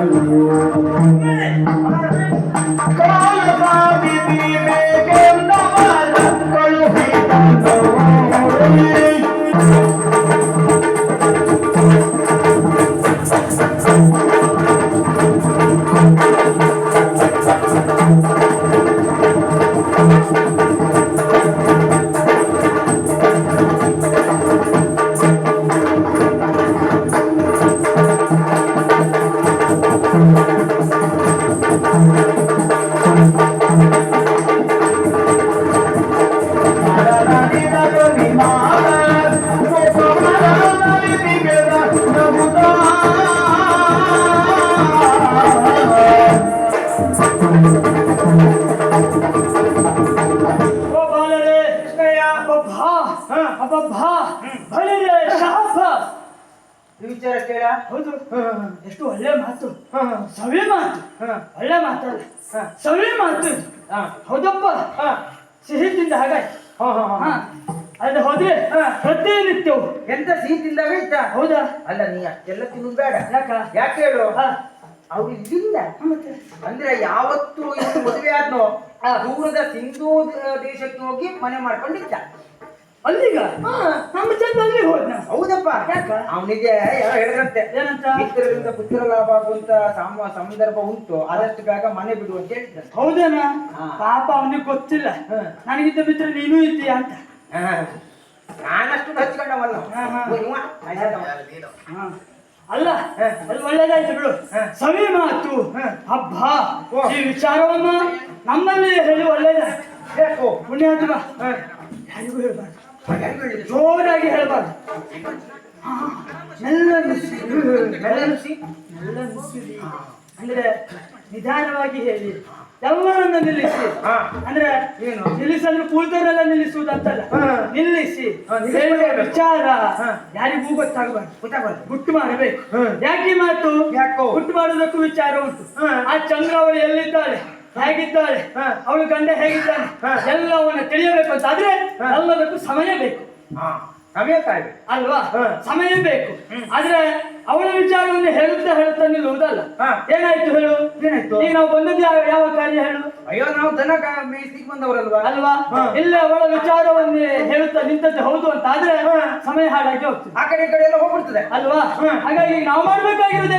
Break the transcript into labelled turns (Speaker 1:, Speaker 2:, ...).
Speaker 1: Hallelujah. ಅಬ್ಬಬ್ಬಾ ಬಳಿರೆ ಶಾಪ.
Speaker 2: ವಿಚಾರ ಕೇಳ.
Speaker 1: ಹೌದು. ಎಷ್ಟು ಒಳ್ಳೆ ಮಾತು. ಸವಿ ಮಾತು. ಒಳ್ಳೆ ಮಾತಲ್ಲ. ಸವಿ ಮಾತು. ಹೌದಪ್ಪ. ಸಿಹಿ ತಿಂದ ಹಾಗಾಯ್ತು. ಅಲ್ಲಿ ಹೋದ್ರೆ ಪ್ರತಿನಿತ್ಯವು.
Speaker 2: ಎಂತ ಸಿಹಿ ತಿಂದಾಗ ಇತ್ತ?
Speaker 1: ಹೌದಾ?
Speaker 2: ಅಲ್ಲ ನೀ ಅಷ್ಟೆಲ್ಲ ತಿನ್ನು ಬೇಡ.
Speaker 1: ಯಾಕ?
Speaker 2: ಯಾಕೆ ಹೇಳು. ಅವ್ರು ಇಲ್ಲಿಂದ. ಅಂದ್ರೆ ಯಾವತ್ತು ಇಷ್ಟು ಮದುವೆ ಆದ್ನೋ ದೂರದ ಸಿಂಧೂ ದೇಶಕ್ಕೆ ಹೋಗಿ ಮನೆ ಮಾಡ್ಕೊಂಡಿದ್ದ.
Speaker 1: ಅಲ್ಲಿಗ? ನಮ್ಮ ಚಂದ ಅಲ್ಲಿ ಹೋದ್ನ
Speaker 2: ಹೌದಪ್ಪ.
Speaker 1: ಯಾಕ?
Speaker 2: ಅವನಿಗೆ ಯಾರೋ ಹೇಳಿದ್ರಂತೆ
Speaker 1: ಏನಂತ?
Speaker 2: ಮಿತ್ರರಿಂದ ಪುತ್ರ ಲಾಭ ಆಗುವಂತ ಸಾಮ ಸಂದರ್ಭ ಉಂಟು. ಆದಷ್ಟು ಬೇಗ ಮನೆ ಬಿಡು ಅಂತ ಹೇಳಿದ್ರು
Speaker 1: ಹೌದೇನಾ?
Speaker 2: ಹಾ.
Speaker 1: ಪಾಪ ಅವನಿಗೆ ಗೊತ್ತಿಲ್ಲ.
Speaker 2: ಹಾ.
Speaker 1: ನನಗಿದ್ದ ಮಿತ್ರ ನೀನು ಇದ್ದೀಯ ಅಂತ.
Speaker 2: ನಾನಷ್ಟು ಹಚ್ಕೊಂಡವಲ್ಲ.
Speaker 1: ಅಲ್ಲ ಅದು ಒಳ್ಳೇದಾಯ್ತು ಬಿಡು. ಸವಿ ಮಾತು. ಹಬ್ಬ. ಈ ವಿಚಾರವನ್ನ ನಮ್ಮಲ್ಲಿ ಹೇಳಿ ಒಳ್ಳೇದ
Speaker 2: ಬೇಕು.
Speaker 1: ಪುಣ್ಯಾತ್ಮ. ಯಾರಿಗೂ ಹೇಳ್ಬಾರ್ದು? ಜೋರಾಗಿ ಹೇಳಬಾರ್ದು ಮೆಲ್ಲ ನುಸಿ
Speaker 2: ಮೆಲ್ಲ ನುಸಿ?
Speaker 1: ಮೆಲ್ಲ ನುಸಿ. ಅಂದ್ರೆ ನಿಧಾನವಾಗಿ ಹೇಳಿ ಎಲ್ಲರನ್ನ ನಿಲ್ಲಿಸಿ. ಅಂದ್ರೆ
Speaker 2: ಏನು?
Speaker 1: ನಿಲ್ಲಿಸಂದ್ರೆ ಕೂಲ್ತರೆಲ್ಲ ನಿಲ್ಲಿಸುವುದಂತಲ್ಲ
Speaker 2: ಹಾ.
Speaker 1: ನಿಲ್ಲಿಸಿ ಹೇಳುವ. ವಿಚಾರ. ಯಾರಿಗೂ ಗೊತ್ತಾಗಬಾರ್ದು
Speaker 2: ಗೊತ್ತಾಗಬಾರ್ದು
Speaker 1: ಗುಟ್ಟು ಮಾಡಬೇಕು
Speaker 2: ಹ್ಮ್.
Speaker 1: ಯಾಕೆ ಮಾತು
Speaker 2: ಯಾಕೋ?
Speaker 1: ಗುಟ್ಟು ಮಾಡೋದಕ್ಕೂ ವಿಚಾರ ಉಂಟು. ಆ ಚಂದ್ರ ಅವರು ಎಲ್ಲಿದ್ದಾಳೆ ಹೇಗಿದ್ದಾಳೆ. ಅವಳು ಗಂಡ ಹೇಗಿದ್ದಾನೆ. ಎಲ್ಲವನ್ನ ತಿಳಿಯಬೇಕು ಅಂತ ಆದ್ರೆ. ಎಲ್ಲದಕ್ಕೂ ಸಮಯ ಬೇಕು
Speaker 2: ಹಾ. ಸಮಯ ಕಾಯ್ಬೇಕು.
Speaker 1: ಅಲ್ವಾ ಸಮಯ ಬೇಕು ಆದ್ರೆ ಅವಳ ವಿಚಾರವನ್ನು ಹೇಳುತ್ತಾ ಹೇಳುತ್ತಾ ನಿಲ್ಲುವುದಲ್ಲ. ಏನಾಯ್ತು ಹೇಳು
Speaker 2: ಏನಾಯ್ತು?
Speaker 1: ಈಗ ನಾವು ಬಂದದ್ದು ಯಾವ ಯಾವ ಕಾರ್ಯ ಹೇಳು
Speaker 2: ಅಯ್ಯೋ ನಾವು ದನ ಮೇಯ್ಸ್ಲಿಕ್ಕೆ ಬಂದವರಲ್ವಾ
Speaker 1: ಅಲ್ವಾ. ಇಲ್ಲ ಅವಳ ವಿಚಾರವನ್ನೇ ಹೇಳುತ್ತಾ ನಿಂತದ್ದು ಹೌದು ಅಂತ ಆದ್ರೆ ಸಮಯ ಹಾಳಾಗಿ ಹೋಗ್ತದೆ
Speaker 2: ಆ ಕಡೆ ಈ ಕಡೆ ಎಲ್ಲ ಹೋಗ್ಬಿಡ್ತದೆ
Speaker 1: ಅಲ್ವಾ. ಹಾಗಾಗಿ ನಾವು ಮಾಡ್ಬೇಕಾಗಿರೋದೇ